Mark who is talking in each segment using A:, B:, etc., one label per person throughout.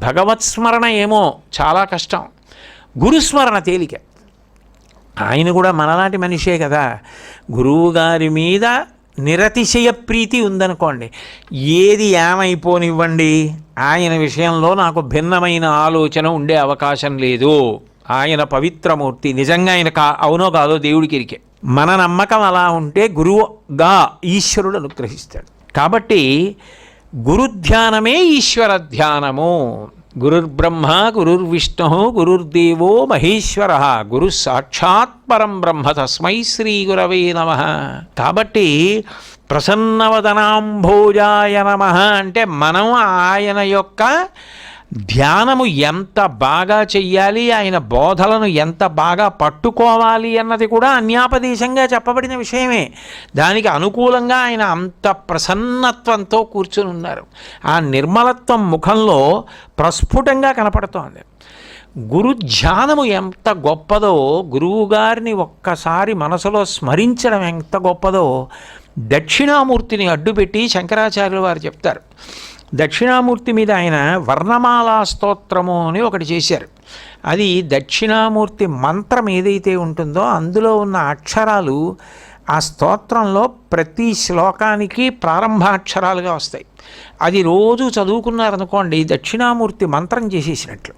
A: భగవత్ స్మరణ ఏమో చాలా కష్టం. గురుస్మరణ తేలిక. ఆయన కూడా మనలాంటి మనిషే కదా. గురువు గారి మీద నిరతిశయ ప్రీతి ఉందనుకోండి. ఏది ఏమైపోనివ్వండి? ఆయన విషయంలో నాకు భిన్నమైన ఆలోచన ఉండే అవకాశం లేదు. ఆయన పవిత్రమూర్తి. నిజంగా ఆయన కా అవునో కాదో దేవుడికి ఇరికే. మన నమ్మకం అలా ఉంటే గురువుగా ఈశ్వరుడు అనుగ్రహిస్తాడు. కాబట్టి గురుధ్యానమే ఈశ్వర ధ్యానము. గురుర్బ్రహ్మ గురుర్విష్ణు గురుర్దేవో మహేశ్వర గురు సాక్షాత్ పరం బ్రహ్మ తస్మై శ్రీ గురవే నమ. కాబట్టి ప్రసన్నవదనాంభోజాయ నమ అంటే మనం ఆయన యొక్క ధ్యానము ఎంత బాగా చెయ్యాలి? ఆయన బోధలను ఎంత బాగా పట్టుకోవాలి అన్నది కూడా అన్యాపదేశంగా చెప్పబడిన విషయమే. దానికి అనుకూలంగా ఆయన అంత ప్రసన్నత్వంతో కూర్చుని ఉన్నారు ఆ నిర్మలత్వం ముఖంలో ప్రస్ఫుటంగా కనపడుతోంది. గురు ధ్యానము ఎంత గొప్పదో గురువుగారిని ఒక్కసారి మనసులో స్మరించడం ఎంత గొప్పదో దక్షిణామూర్తిని అడ్డుపెట్టి శంకరాచార్యులు వారు చెప్తారు. దక్షిణామూర్తి మీద ఆయన వర్ణమాలా స్తోత్రము అని ఒకటి చేశారు. అది దక్షిణామూర్తి మంత్రం ఏదైతే ఉంటుందో అందులో ఉన్న అక్షరాలు ఆ స్తోత్రంలో ప్రతి శ్లోకానికి ప్రారంభాక్షరాలుగా వస్తాయి. అది రోజు చదువుకున్నారనుకోండి దక్షిణామూర్తి మంత్రం చేసేసినట్లు.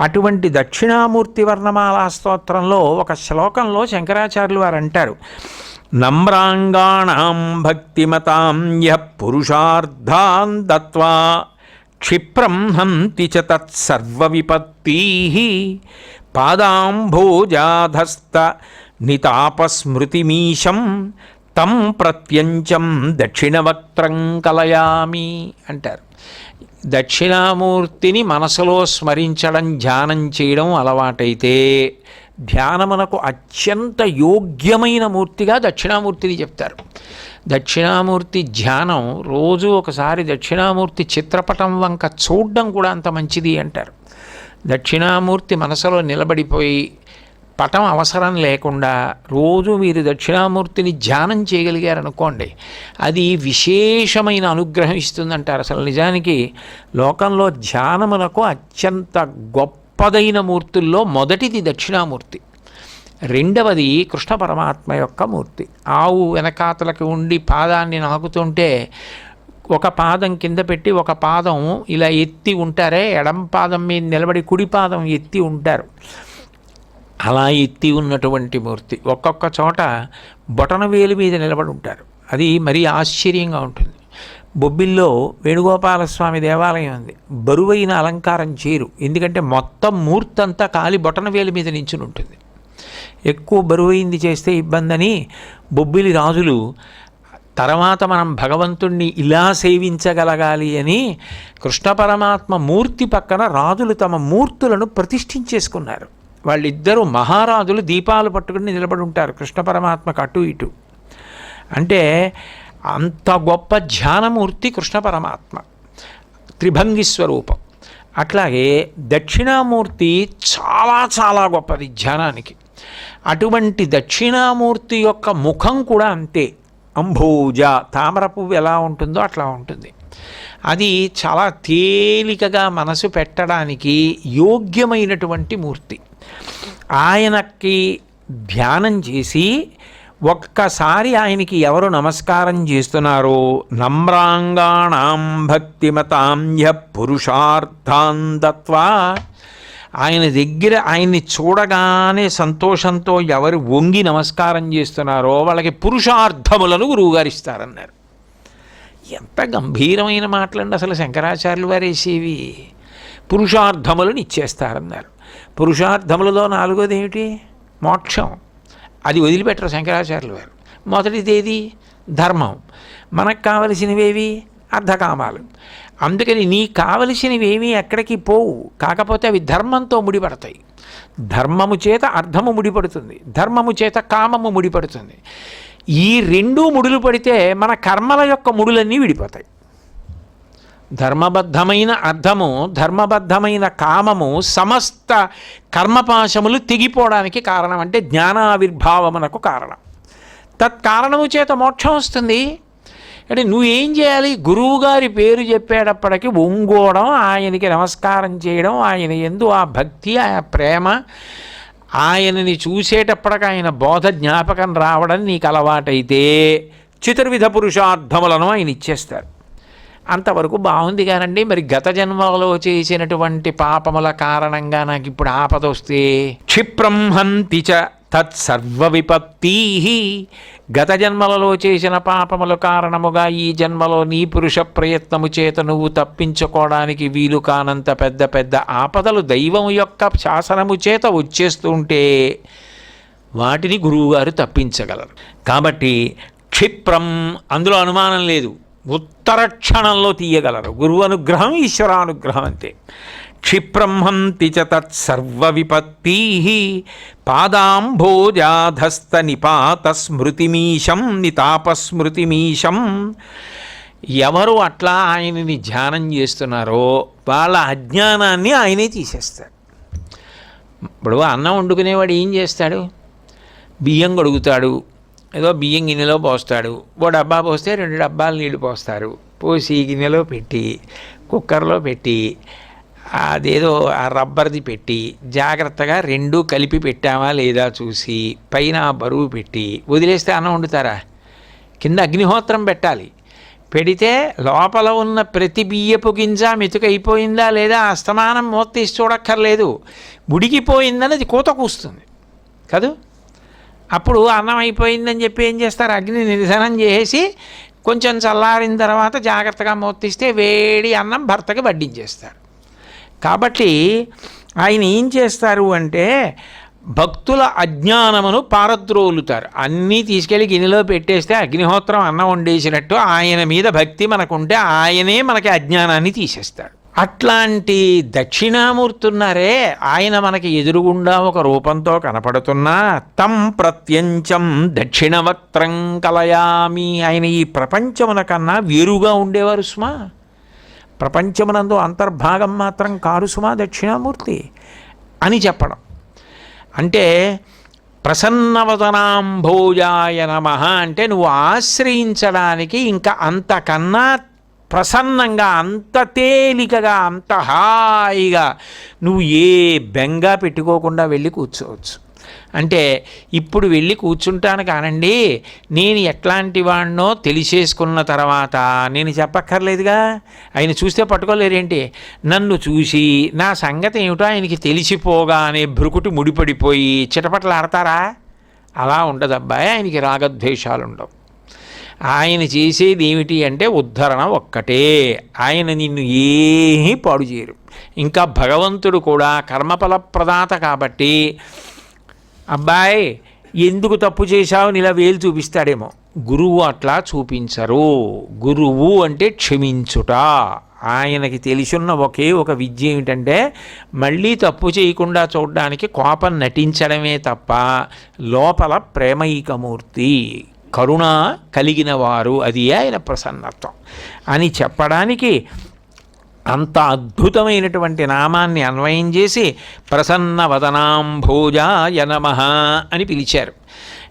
A: అటువంటి దక్షిణామూర్తి వర్ణమాలా స్తోత్రంలో ఒక శ్లోకంలో శంకరాచార్యులు వారు అంటారు నమ్రాంగాణం భక్తిమతాం యః పురుషార్థాన్ దత్వా క్షిప్రం హంతి చ తత్సర్వ విపత్తీ పాదాంభోజాధస్త నితాపస్మృతిమీశం తం ప్రత్యంచం దక్షిణవక్త్రం కలయామి అంటారు. దక్షిణామూర్తిని మనసులో స్మరించడం ధ్యానం చేయడం అలవాటైతే ధ్యానమునకు అత్యంత యోగ్యమైన మూర్తిగా దక్షిణామూర్తిని చెప్తారు. దక్షిణామూర్తి ధ్యానం రోజు ఒకసారి దక్షిణామూర్తి చిత్రపటం వంక చూడడం కూడా అంత మంచిది అంటారు. దక్షిణామూర్తి మనసులో నిలబడిపోయి పటం అవసరం లేకుండా రోజు మీరు దక్షిణామూర్తిని ధ్యానం చేయగలిగారనుకోండి అది విశేషమైన అనుగ్రహం ఇస్తుందంటారు. అసలు నిజానికి లోకంలో ధ్యానమునకు అత్యంత గొప్ప గొప్పదైన మూర్తుల్లో మొదటిది దక్షిణామూర్తి రెండవది కృష్ణ పరమాత్మ యొక్క మూర్తి. ఆవు వెనకాతలకి ఉండి పాదాన్ని నాకుతుంటే ఒక పాదం కింద పెట్టి ఒక పాదం ఇలా ఎత్తి ఉంటారే ఎడం పాదం మీద నిలబడి కుడి పాదం ఎత్తి ఉంటారు. అలా ఎత్తి ఉన్నటువంటి మూర్తి ఒక్కొక్క చోట బొటన వేలు మీద నిలబడి ఉంటారు. అది మరీ ఆశ్చర్యంగా ఉంటుంది. బొబ్బిల్లో వేణుగోపాలస్వామి దేవాలయం ఉంది. బరువైన అలంకారం చేరు ఎందుకంటే మొత్తం మూర్తి అంతా కాలి బొటనవేలు మీద నించుని ఉంటుంది. ఎక్కువ బరువైంది చేస్తే ఇబ్బందని బొబ్బిలి రాజులు తర్వాత మనం భగవంతుణ్ణి ఇలా సేవించగలగాలి అని కృష్ణ పరమాత్మ మూర్తి పక్కన రాజులు తమ మూర్తులను ప్రతిష్ఠించేసుకున్నారు వాళ్ళిద్దరూ మహారాజులు దీపాలు పట్టుకుని నిలబడి ఉంటారు. కృష్ణ పరమాత్మకు అటు ఇటు. అంటే అంత గొప్ప ధ్యానమూర్తి కృష్ణ పరమాత్మ. త్రిభంగి స్వరూపం. అట్లాగే దక్షిణామూర్తి చాలా చాలా గొప్పది ధ్యానానికి. అటువంటి దక్షిణామూర్తి యొక్క ముఖం కూడా అంతే. అంభోజ తామర పువ్వు ఎలా ఉంటుందో అట్లా ఉంటుంది. అది చాలా తేలికగా మనసు పెట్టడానికి యోగ్యమైనటువంటి మూర్తి. ఆయనకి ధ్యానం చేసి ఒక్కసారి ఆయనకి ఎవరు నమస్కారం చేస్తున్నారో నమ్రాంగాణం భక్తిమతాంహ్య పురుషార్థాంతత్వా ఆయన దగ్గర ఆయన్ని చూడగానే సంతోషంతో ఎవరు వంగి నమస్కారం చేస్తున్నారో వాళ్ళకి పురుషార్థములను గురువుగారు ఇస్తారన్నారు. ఎంత గంభీరమైన మాటలండి అసలు శంకరాచార్యులు వారేసేవి పురుషార్థములను ఇచ్చేస్తారన్నారు. పురుషార్థములలో నాలుగోది ఏమిటి? మోక్షం. అది వదిలిపెట్టరు శంకరాచార్యులు వారు మొదటిది ఏది ధర్మం. మనకు కావలసినవేవి అర్ధకామాలు. అందుకని నీ కావలసినవేమీ ఎక్కడికి పోవు. కాకపోతే అవి ధర్మంతో ముడిపడతాయి. ధర్మము చేత అర్థము ముడిపడుతుంది. ధర్మము చేత కామము ముడిపడుతుంది. ఈ రెండు ముడులు పడితే మన కర్మల యొక్క ముడులన్నీ విడిపోతాయి. ధర్మబద్ధమైన అర్థము ధర్మబద్ధమైన కామము సమస్త కర్మపాశములు తెగిపోవడానికి కారణం అంటే జ్ఞానావిర్భావమునకు కారణం. తత్కారణము చేత మోక్షం వస్తుంది. అంటే నువ్వేం చేయాలి? గురువుగారి పేరు చెప్పేటప్పటికి ఒంగోవడం ఆయనకి నమస్కారం చేయడం ఆయన ఎందు ఆ భక్తి ఆ ప్రేమ ఆయనని చూసేటప్పటికి ఆయన బోధ జ్ఞాపకం రావడం నీకు అలవాటైతే చతుర్విధ పురుషార్థములను ఆయన ఇచ్చేస్తారు. అంతవరకు బాగుంది కానండి. మరి గత జన్మలో చేసినటువంటి పాపముల కారణంగా నాకు ఇప్పుడు ఆపద వస్తే? క్షిప్రం హంతి చ తత్సర్వ విపత్తీ గత జన్మలలో చేసిన పాపముల కారణముగా ఈ జన్మలో నీ పురుష ప్రయత్నము చేత నువ్వు తప్పించుకోవడానికి వీలు కానంత పెద్ద పెద్ద ఆపదలు దైవం యొక్క శాసనము చేత వచ్చేస్తుంటే వాటిని గురువుగారు తప్పించగలరు. కాబట్టి క్షిప్రం అందులో అనుమానం లేదు. ఉత్తర క్షణంలో తీయగలరు. గురువు అనుగ్రహం ఈశ్వరానుగ్రహం అంతే. క్షిప్రం చ తత్సర్వ విపత్తి పాదాంభోజాధస్త నిపాత స్మృతిమీశం నితాపస్మృతిమీశం. ఎవరు అట్లా ఆయనని ధ్యానం చేస్తున్నారో వాళ్ళ అజ్ఞానాన్ని ఆయనే తీసేస్తారు ఇప్పుడు అన్నం వండుకునేవాడు ఏం చేస్తాడు? బియ్యం గొడుగుతాడు ఏదో బియ్యం గిన్నెలో పోస్తాడు. ఓ డబ్బా పోస్తే రెండు డబ్బాలు నీళ్ళు పోస్తారు. పోసి గిన్నెలో పెట్టి కుక్కర్లో పెట్టి అదేదో ఆ రబ్బర్ది పెట్టి జాగ్రత్తగా రెండు కలిపి పెట్టామా లేదా చూసి పైన బరువు పెట్టి వదిలేస్తే అన్నం వండుతారా? కింద అగ్నిహోత్రం పెట్టాలి. పెడితే లోపల ఉన్న ప్రతి బియ్యపు గింజ మెతుకైపోయిందా లేదా అస్తమానం మూత తీసి చూడక్కర్లేదు. ఉడికిపోయిందని అది కూత కూస్తుంది. కదూ? అప్పుడు అన్నం అయిపోయిందని చెప్పి ఏం చేస్తారు? అగ్ని నిధనం చేసి కొంచెం చల్లారిన తర్వాత జాగ్రత్తగా మూర్తిస్తే వేడి అన్నం భర్తకి వడ్డించేస్తారు. కాబట్టి ఆయన ఏం చేస్తారు అంటే భక్తుల అజ్ఞానమును పారద్రోలుతారు. అన్నీ తీసుకెళ్ళి గిన్నెలో పెట్టేస్తే అగ్నిహోత్రం అన్నం వండేసినట్టు ఆయన మీద భక్తి మనకుంటే ఆయనే మనకి అజ్ఞానాన్ని తీసేస్తాడు అట్లాంటి దక్షిణామూర్తి ఉన్నారే ఆయన మనకి ఎదురుగుండా ఒక రూపంతో కనపడుతున్నా. తం ప్రత్యంచం దక్షిణవక్త్రం కలయామి ఆయన ఈ ప్రపంచమున కన్నా వేరుగా ఉండేవారు సుమా. ప్రపంచమునందు అంతర్భాగం మాత్రం కారు సుమా దక్షిణామూర్తి అని చెప్పడం. అంటే ప్రసన్నవదనాంభోజాయ నమ అంటే నువ్వు ఆశ్రయించడానికి ఇంకా అంతకన్నా ప్రసన్నంగా అంత తేలికగా అంత హాయిగా నువ్వు ఏ బెంగ పెట్టుకోకుండా వెళ్ళి కూర్చోవచ్చు. అంటే ఇప్పుడు వెళ్ళి కూర్చుంటాను కానండి నేను ఎట్లాంటి వాడినో తెలిసేసుకున్న తర్వాత నేను చెప్పక్కర్లేదుగా. ఆయన చూస్తే పట్టుకోలేరేంటి? నన్ను చూసి నా సంగతి ఏమిటో ఆయనకి తెలిసిపోగానే భ్రుకుటి ముడిపడిపోయి చిటపట్లు ఆడతారా అలా ఉండదు అబ్బాయి ఆయనకి రాగద్వేషాలు ఉండవు ఆయన చేసేది ఏమిటి అంటే ఉద్ధరణ ఒక్కటే. ఆయన నిన్ను ఏమీ పాడు చేయరు. ఇంకా భగవంతుడు కూడా కర్మఫల ప్రదాత కాబట్టి అబ్బాయి ఎందుకు తప్పు చేశావు? ఇలా వేలు చూపిస్తాడేమో. గురువు అట్లా చూపించరు. గురువు అంటే క్షమించుట. ఆయనకి తెలిసున్న ఒకే ఒక విద్య ఏమిటంటే మళ్ళీ తప్పు చేయకుండా చూడడానికి కోపం నటించడమే తప్ప లోపల ప్రేమైకమూర్తి. కరుణ కలిగిన వారు అది ఆయన ప్రసన్నత్వం. అని చెప్పడానికి అంత అద్భుతమైనటువంటి నామాన్ని అన్వయం చేసి ప్రసన్న వదనాంభోజాయ నమ అని పిలిచారు.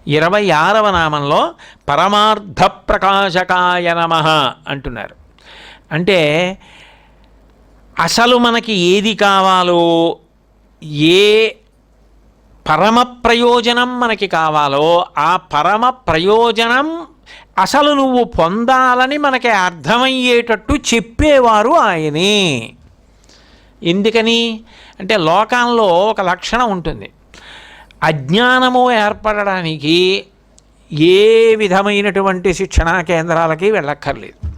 A: ఇరవై ఆరవ నామంలో పరమార్థ ప్రకాశకాయ నమ అంటున్నారు. అంటే అసలు మనకి ఏది కావాలో ఏ పరమ ప్రయోజనం మనకి కావాలో ఆ పరమ ప్రయోజనం అసలు నువ్వు పొందాలని మనకి అర్థమయ్యేటట్టు చెప్పేవారు ఆయనే. ఎందుకని? అంటే లోకంలో ఒక లక్షణం ఉంటుంది. అజ్ఞానము ఏర్పడడానికి ఏ విధమైనటువంటి శిక్షణా కేంద్రాలకి వెళ్ళక్కర్లేదు.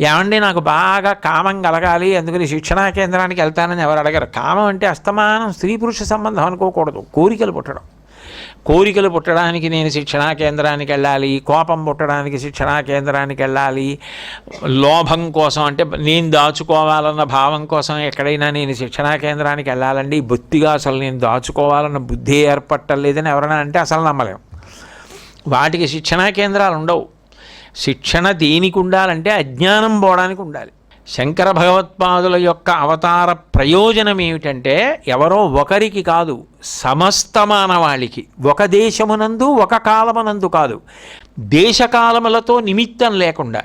A: ఏమండి నాకు బాగా కామం కలగాలి అందుకని శిక్షణా కేంద్రానికి వెళ్తానని ఎవరు అడగరు. కామం అంటే అస్తమానం స్త్రీ పురుష సంబంధం అనుకోకూడదు. కోరికలు పుట్టడం. కోరికలు పుట్టడానికి నేను శిక్షణా కేంద్రానికి వెళ్ళాలి కోపం పుట్టడానికి శిక్షణా కేంద్రానికి వెళ్ళాలి లోభం కోసం అంటే నేను దాచుకోవాలన్న భావం కోసం ఎక్కడైనా నేను శిక్షణా కేంద్రానికి వెళ్ళాలండి. బొత్తిగా అసలు నేను దాచుకోవాలన్న బుద్ధి ఏర్పట్టలేదని ఎవరైనా అంటే అసలు నమ్మలేం. వాటికి శిక్షణా కేంద్రాలు ఉండవు. శిక్షణ దేనికి ఉండాలంటే అజ్ఞానం పోవడానికి ఉండాలి. శంకర భగవత్పాదుల యొక్క అవతార ప్రయోజనం ఏమిటంటే ఎవరో ఒకరికి కాదు సమస్త మానవాళికి ఒక దేశమునందు ఒక కాలమునందు కాదు. దేశకాలములతో నిమిత్తం లేకుండా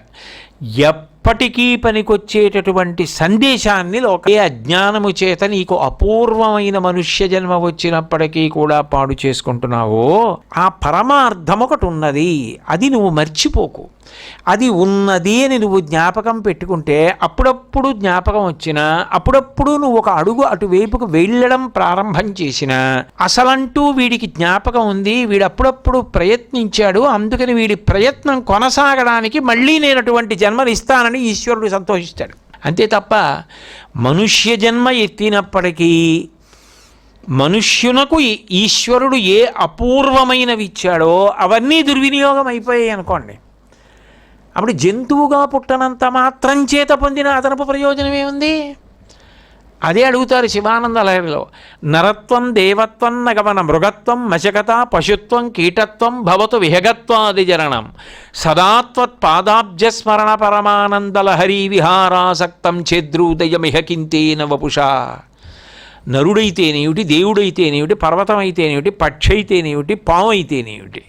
A: ఎప్పటికీ పనికొచ్చేటటువంటి సందేశాన్ని ఒకే అజ్ఞానము చేత నీకు అపూర్వమైన మనుష్య జన్మ వచ్చినప్పటికీ కూడా పాడు చేసుకుంటున్నావో ఆ పరమార్థం ఒకటి ఉన్నది అది నువ్వు మర్చిపోకు. అది ఉన్నది అని నువ్వు జ్ఞాపకం పెట్టుకుంటే అప్పుడప్పుడు జ్ఞాపకం వచ్చినా అప్పుడప్పుడు నువ్వు ఒక అడుగు అటువైపుకు వెళ్ళడం ప్రారంభం చేసినా అసలంటూ వీడికి జ్ఞాపకం ఉంది. వీడు అప్పుడప్పుడు ప్రయత్నించాడు. అందుకని వీడి ప్రయత్నం కొనసాగడానికి మళ్ళీ నేను అటువంటి ఇస్తానని ఈశ్వరుడు సంతోషిస్తాడు. అంతే తప్ప మనుష్య జన్మ ఎత్తినప్పటికీ మనుష్యునకు ఈశ్వరుడు ఏ అపూర్వమైనవి ఇచ్చాడో అవన్నీ దుర్వినియోగం అయిపోయాయి అనుకోండి. అప్పుడు జంతువుగా పుట్టనంత మాత్రం చేత పొందిన అదనపు ప్రయోజనం ఏముంది అదే అడుగుతారు శివానంద లహరిలో నరత్వం దేవత్వం నగమన మృగత్వం మశకత పశుత్వం కీటత్వం భవతు విహగత్వాది జరణం సదాత్వత్ పాదాబ్జస్మరణ పరమానందలహరీ విహారాసక్తం ఛేద్రూదయమిహ కింతేన వపుషా నరుడైతేనేమిటి దేవుడైతేనేమిటి పర్వతం అయితేనేమిటి పక్షి అయితేనేమిటి పాము అయితేనేమిటి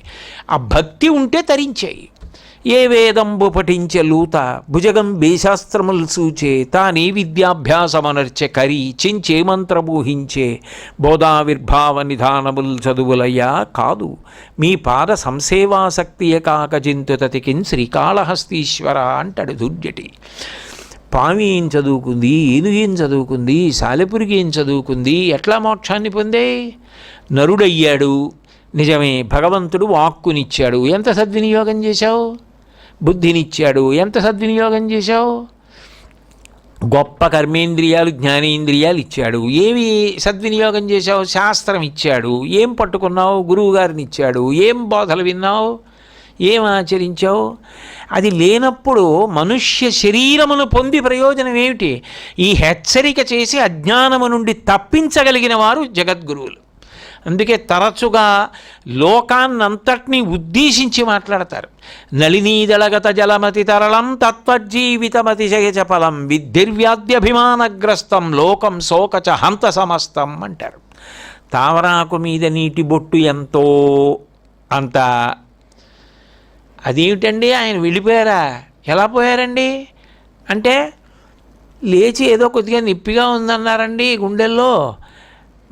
A: ఆ భక్తి ఉంటే తరించాయి. ఏ వేదంబు పఠించే లూత భుజగం బేశాస్త్రములు సూచే తానే విద్యాభ్యాసమనర్చె కరి చించే మంత్రమూహించే బోధావిర్భావ నిధానముల్ చదువులయ్యా కాదు. మీ పాద సంసేవాసక్తియ కాక జింతుతతికిన్ శ్రీకాళహస్తీశ్వర అంటాడు దుర్జటి. పామి ఏం చదువుకుంది ఏను ఏం చదువుకుంది సాలెపురికి ఏం చదువుకుంది ఎట్లా మోక్షాన్ని పొందే? నరుడయ్యాడు. నిజమే భగవంతుడు వాక్కునిచ్చాడు. ఎంత సద్వినియోగం చేశావు? బుద్ధినిచ్చాడు. ఎంత సద్వినియోగం చేశావు? గొప్ప కర్మేంద్రియాలు జ్ఞానేంద్రియాలు ఇచ్చాడు. ఏవి సద్వినియోగం చేశావు? శాస్త్రం ఇచ్చాడు. ఏం పట్టుకున్నావు? గురువు గారిని ఇచ్చాడు. ఏం బోధలు విన్నావు? ఏం ఆచరించావు? అది లేనప్పుడు మనుష్య శరీరమును పొంది ప్రయోజనం ఏమిటి? ఈ హెచ్చరిక చేసి అజ్ఞానము నుండి తప్పించగలిగిన వారు జగద్గురువులు. అందుకే తరచుగా లోకాన్నంతటినీ ఉద్దేశించి మాట్లాడతారు. నళినీదళగత జలమతి తరళం తత్వజీవితమతిశయ చపలం విద్ధిర్వ్యాధ్యభిమానగ్రస్తం లోకం శోకచ హంత సమస్తం అంటారు. తామరాకు మీద నీటి బొట్టు ఎంతో అంత. అదేమిటండి ఆయన వెళ్ళిపోయారా? ఎలా పోయారండి? అంటే లేచి ఏదో కొద్దిగా నిప్పిగా ఉందన్నారండి గుండెల్లో.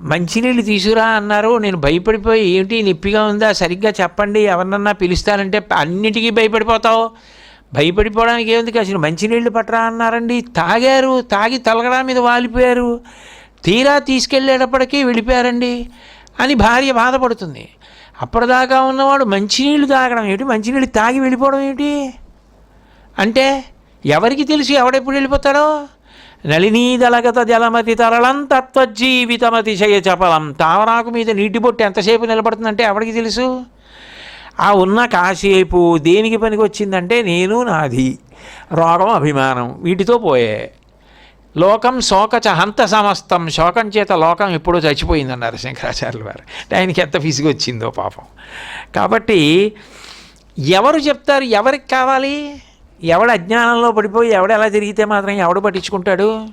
A: మంచినీళ్ళు తీసుకురా అన్నారు. నేను భయపడిపోయి ఏమిటి నొప్పిగా ఉందా? సరిగ్గా చెప్పండి. ఎవరినన్నా పిలుస్తానంటే అన్నిటికీ భయపడిపోతావు. భయపడిపోవడానికి ఏముంది? కాసిన మంచినీళ్ళు పట్టరా అన్నారండి. తాగారు. తాగి తలగడా మీద వాలిపోయారు. తీరా తీసుకెళ్ళేటప్పటికీ వెళ్ళిపోయారండి అని భార్య బాధపడుతుంది. అప్పటిదాకా ఉన్నవాడు మంచినీళ్ళు తాగడం ఏమిటి? మంచినీళ్ళు తాగి వెళ్ళిపోవడం ఏమిటి? అంటే ఎవరికి తెలుసు ఎవడెప్పుడు వెళ్ళిపోతాడో? నళినీదళగత జలమతి తరళం తత్వజీవితమతిశయ చపలం తావరాకు మీద నీటి బొట్టు ఎంతసేపు నిలబడుతుందంటే ఎవరికి తెలుసు? ఆ ఉన్న కాసేపు దేనికి పనికి వచ్చిందంటే నేను నాది. రోగం అభిమానం వీటితో పోయే. లోకం శోకచ హంత సమస్తం. శోకం చేత లోకం ఎప్పుడో చచ్చిపోయిందన్నారు శంకరాచార్యులు వారు. ఆయనకి ఎంత ఫిసిగి వచ్చిందో పాపం. కాబట్టి ఎవరు చెప్తారు ఎవరికి కావాలి? ఎవడ అజ్ఞానంలో పడిపోయి ఎవడ ఎలా తిరిగితే మాత్రం ఎవడు పట్టించుకుంటాడు?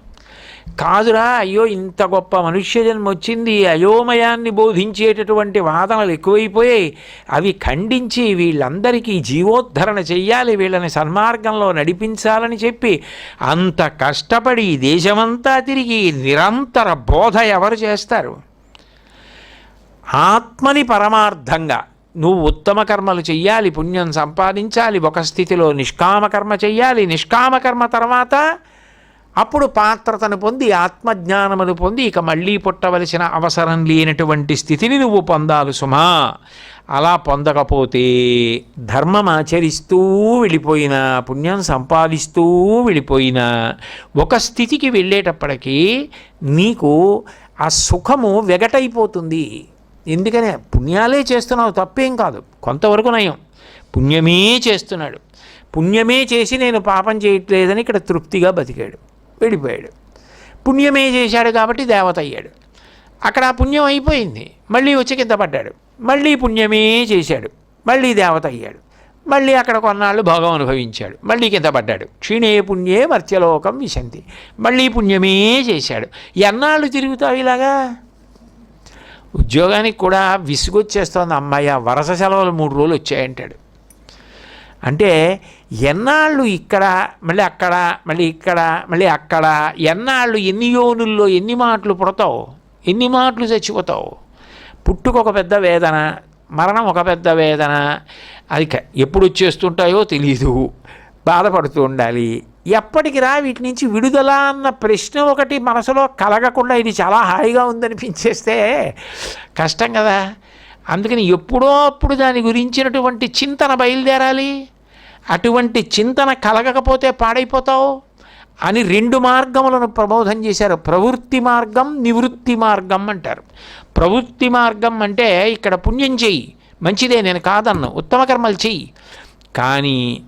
A: కాదురా అయ్యో ఇంత గొప్ప మనుష్య జన్మ వచ్చింది అయోమయాన్ని బోధించేటటువంటి వాదనలు ఎక్కువైపోయాయి. అవి ఖండించి వీళ్ళందరికీ జీవోద్ధరణ చెయ్యాలి వీళ్ళని సన్మార్గంలో నడిపించాలని చెప్పి అంత కష్టపడి దేశమంతా తిరిగి నిరంతర బోధ ఎవరు చేస్తారు? ఆత్మని పరమార్థంగా నువ్వు ఉత్తమ కర్మలు చెయ్యాలి పుణ్యం సంపాదించాలి ఒక స్థితిలో నిష్కామ కర్మ చెయ్యాలి నిష్కామ కర్మ తర్వాత అప్పుడు పాత్రతను పొంది ఆత్మజ్ఞానమును పొంది ఇక మళ్ళీ పుట్టవలసిన అవసరం లేనటువంటి స్థితిని నువ్వు పొందాలి సుమా. అలా పొందకపోతే ధర్మం ఆచరిస్తూ వెళ్ళిపోయినా పుణ్యం సంపాదిస్తూ వెళ్ళిపోయినా ఒక స్థితికి వెళ్ళేటప్పటికీ నీకు ఆ సుఖము వెగటైపోతుంది. ఎందుకనే పుణ్యాలే చేస్తున్నావు తప్పేం కాదు. కొంతవరకు నయం. పుణ్యమే చేస్తున్నాడు. పుణ్యమే చేసి నేను పాపం చేయట్లేదని ఇక్కడ తృప్తిగా బతికాడు. వెళ్ళిపోయాడు పుణ్యమే చేశాడు కాబట్టి దేవత అయ్యాడు. అక్కడ ఆ పుణ్యం అయిపోయింది. మళ్ళీ వచ్చి కింద పడ్డాడు. మళ్ళీ పుణ్యమే చేశాడు. మళ్ళీ దేవత అయ్యాడు. మళ్ళీ అక్కడ కొన్నాళ్ళు భోగం అనుభవించాడు. మళ్ళీ కింద పడ్డాడు. క్షీణే పుణ్యే మర్త్యలోకం విశంతి. మళ్ళీ పుణ్యమే చేశాడు. ఎన్నాళ్ళు తిరుగుతావు ఇలాగా? ఉద్యోగానికి కూడా విసుగొచ్చేస్తోంది అమ్మాయి. వరుస సెలవులు మూడు రోజులు వచ్చాయంటాడు అంటే ఎన్నాళ్ళు ఇక్కడ మళ్ళీ అక్కడ మళ్ళీ ఇక్కడ మళ్ళీ అక్కడ ఎన్నాళ్ళు ఎన్ని యోనుల్లో ఎన్ని మాటలు పుడతావు? ఎన్ని మాటలు చచ్చిపోతావు? పుట్టుక ఒక పెద్ద వేదన మరణం ఒక పెద్ద వేదన అది ఎప్పుడు వచ్చేస్తుంటాయో తెలీదు. బాధపడుతూ ఉండాలి. ఎప్పటికిరా వీటి నుంచి విడుదల అన్న ప్రశ్న ఒకటి మనసులో కలగకుండా ఇది చాలా హాయిగా ఉందనిపించేస్తే కష్టం కదా. అందుకని ఎప్పుడో అప్పుడు దాని గురించినటువంటి చింతన బయలుదేరాలి. అటువంటి చింతన కలగకపోతే పాడైపోతావు అని రెండు మార్గములను ప్రబోధం చేశారు. ప్రవృత్తి మార్గం నివృత్తి మార్గం అంటారు. ప్రవృత్తి మార్గం అంటే ఇక్కడ పుణ్యం చెయ్యి. మంచిదే నేను కాదన్ను. ఉత్తమ కర్మలు చెయ్యి. కానీ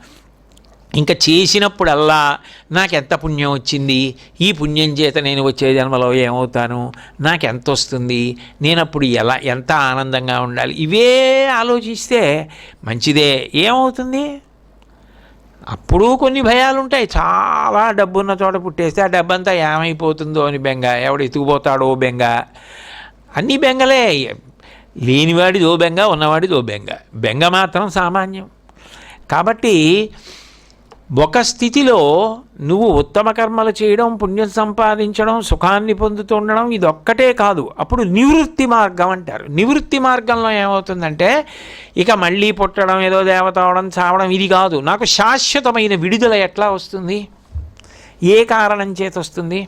A: ఇంకా చేసినప్పుడల్లా నాకు ఎంత పుణ్యం వచ్చింది? ఈ పుణ్యం చేత నేను వచ్చే జన్మలో ఏమవుతాను? నాకు ఎంత వస్తుంది నేను అప్పుడు ఎలా ఎంత ఆనందంగా ఉండాలి? ఇవే ఆలోచిస్తే మంచిదే. ఏమవుతుంది? అప్పుడు కొన్ని భయాలు ఉంటాయి చాలా డబ్బున్న చోట పుట్టేస్తే ఆ డబ్బంతా ఏమైపోతుందో అని బెంగ. ఎవడు ఎత్తుకుపోతాడో బెంగ. అన్నీ బెంగలే. లేనివాడిదో బెంగ ఉన్నవాడిదో బెంగ. బెంగ మాత్రం సామాన్యం. కాబట్టి ఒక స్థితిలో నువ్వు ఉత్తమ కర్మలు చేయడం పుణ్యం సంపాదించడం సుఖాన్ని పొందుతూ ఉండడం ఇదొక్కటే కాదు. అప్పుడు నివృత్తి మార్గం అంటారు. నివృత్తి మార్గంలో ఏమవుతుందంటే ఇక మళ్ళీ పుట్టడం ఏదో దేవత అవడం చావడం ఇది కాదు. నాకు శాశ్వతమైన విడుదల ఎట్లా వస్తుంది? ఏ కారణం చేత వస్తుంది?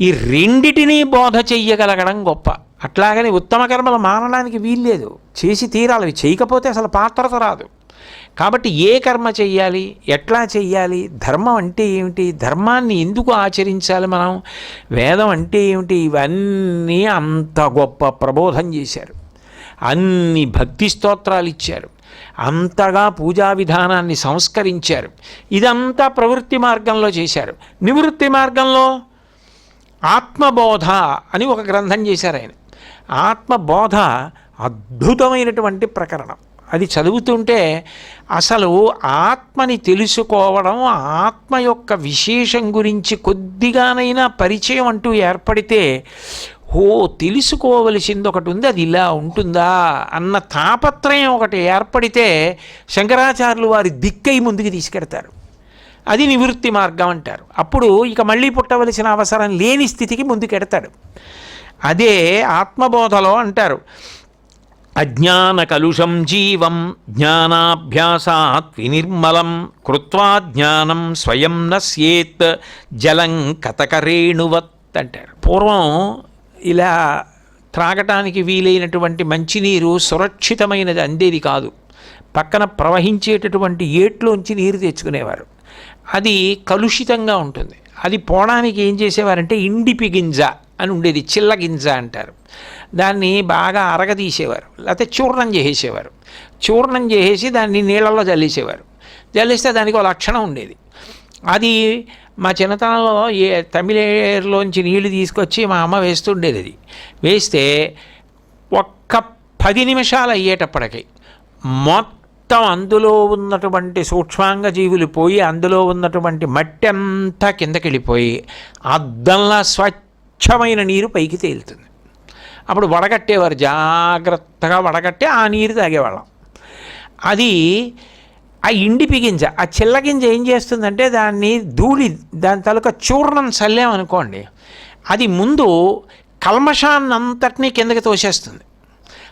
A: ఈ రెండిటినీ బోధ చెయ్యగలగడం గొప్ప. అట్లాగని ఉత్తమ కర్మలు మానడానికి వీల్లేదు. చేసి తీరాలి. చేయకపోతే అసలు పాత్రత రాదు. కాబట్టి ఏ కర్మ చెయ్యాలి? ఎట్లా చెయ్యాలి? ధర్మం అంటే ఏమిటి? ధర్మాన్ని ఎందుకు ఆచరించాలి మనం? వేదం అంటే ఏమిటి? ఇవన్నీ అంత గొప్ప ప్రబోధం చేశారు. అన్ని భక్తి స్తోత్రాలు ఇచ్చారు. అంతగా పూజా విధానాన్ని సంస్కరించారు. ఇదంతా ప్రవృత్తి మార్గంలో చేశారు. నివృత్తి మార్గంలో ఆత్మబోధ అని ఒక గ్రంథం చేశారు ఆయన. ఆత్మబోధ అద్భుతమైనటువంటి ప్రకరణం. అది చదువుతుంటే అసలు ఆత్మని తెలుసుకోవడం ఆత్మ యొక్క విశేషం గురించి కొద్దిగానైనా పరిచయం అంటూ ఏర్పడితే ఓ తెలుసుకోవలసింది ఒకటి ఉంది అది ఇలా ఉంటుందా? అన్న తాపత్రయం ఒకటి ఏర్పడితే శంకరాచార్యులు వారి దిక్కై ముందుకు తీసుకెడతారు. అది నివృత్తి మార్గం అంటారు. అప్పుడు ఇక మళ్ళీ పుట్టవలసిన అవసరం లేని స్థితికి ముందుకెడతాడు అదే ఆత్మబోధలో అంటారు. అజ్ఞాన కలుషం జీవం జ్ఞానాభ్యాసాత్ వినిర్మలం కృత్వా జ్ఞానం స్వయం నస్యేత్ జలం కథకరేణువత్ అంటారు. పూర్వం ఇలా త్రాగటానికి వీలైనటువంటి మంచినీరు సురక్షితమైనది అందేది కాదు. పక్కన ప్రవహించేటటువంటి ఏట్లోంచి నీరు తెచ్చుకునేవారు. అది కలుషితంగా ఉంటుంది. అది పోవడానికి ఏం చేసేవారంటే ఇండిపి గింజ అని ఉండేది చిల్ల గింజ అంటారు. దాన్ని బాగా అరగదీసేవారు లేకపోతే చూర్ణం చేసేవారు చూర్ణం చేసేసి దాన్ని నీళ్ళల్లో చల్లేసేవారు జల్లిస్తే దానికి ఒక లక్షణం ఉండేది. అది మా చిన్నతనంలో ఏ తమిళేరులోంచి నీళ్ళు తీసుకొచ్చి మా అమ్మ వేస్తుండేది అది. వేస్తే ఒక్క పది నిమిషాలు అయ్యేటప్పటికి మొత్తం మొత్తం అందులో ఉన్నటువంటి సూక్ష్మాంగ జీవులు పోయి అందులో ఉన్నటువంటి మట్టి అంతా కిందకెళ్ళిపోయి అద్దంలా స్వచ్ఛమైన నీరు పైకి తేలుతుంది. అప్పుడు వడగట్టేవారు జాగ్రత్తగా వడగట్టి ఆ నీరు తాగేవాళ్ళం. అది ఆ ఇండి పిగింజ ఆ చిల్ల గింజ ఏం చేస్తుందంటే దాన్ని ధూళి దాని తాలూకా చూర్ణం చల్లామనుకోండి అది ముందు కల్మషాన్నంతటినీ కిందకి తోసేస్తుంది.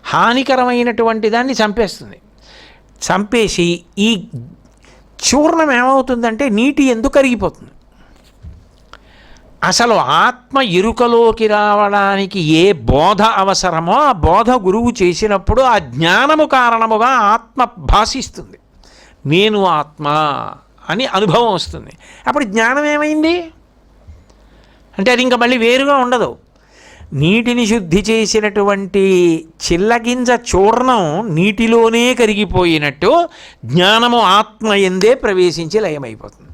A: హానికరమైనటువంటి దాన్ని చంపేస్తుంది. చంపేసి ఈ చూర్ణం ఏమవుతుందంటే నీటి ఎందుకు కరిగిపోతుంది? అసలు ఆత్మ ఎరుకలోకి రావడానికి ఏ బోధ అవసరమో ఆ బోధ గురువు చేసినప్పుడు ఆ జ్ఞానము కారణముగా ఆత్మ భాషిస్తుంది. నేను ఆత్మ అని అనుభవం వస్తుంది. అప్పుడు జ్ఞానం ఏమైంది? అంటే అది ఇంకా మళ్ళీ వేరుగా ఉండదు. నీటిని శుద్ధి చేసినటువంటి చిల్లగింజ చూర్ణం నీటిలోనే కరిగిపోయినట్టు జ్ఞానము ఆత్మ ఎందే ప్రవేశించి లయమైపోతుంది.